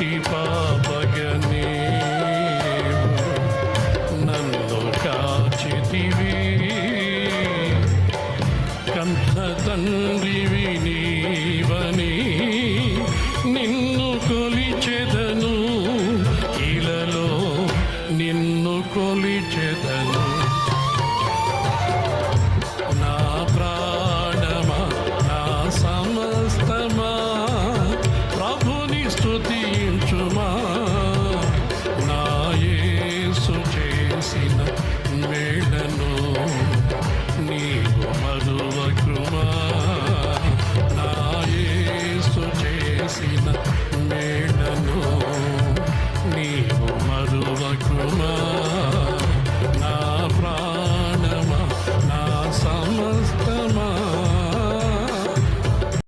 కంటి పాపగనేవు నన్ను కాచితివి. కంఠ తండ్రివి నీవని నిన్ను కొలిచెదను. ఇలలో నిన్ను కొలిచెదను. చేసిన వేళను నీవు మధువ కృమా నాయసు చేసిన వేళను నీవు మధువ కృమా నా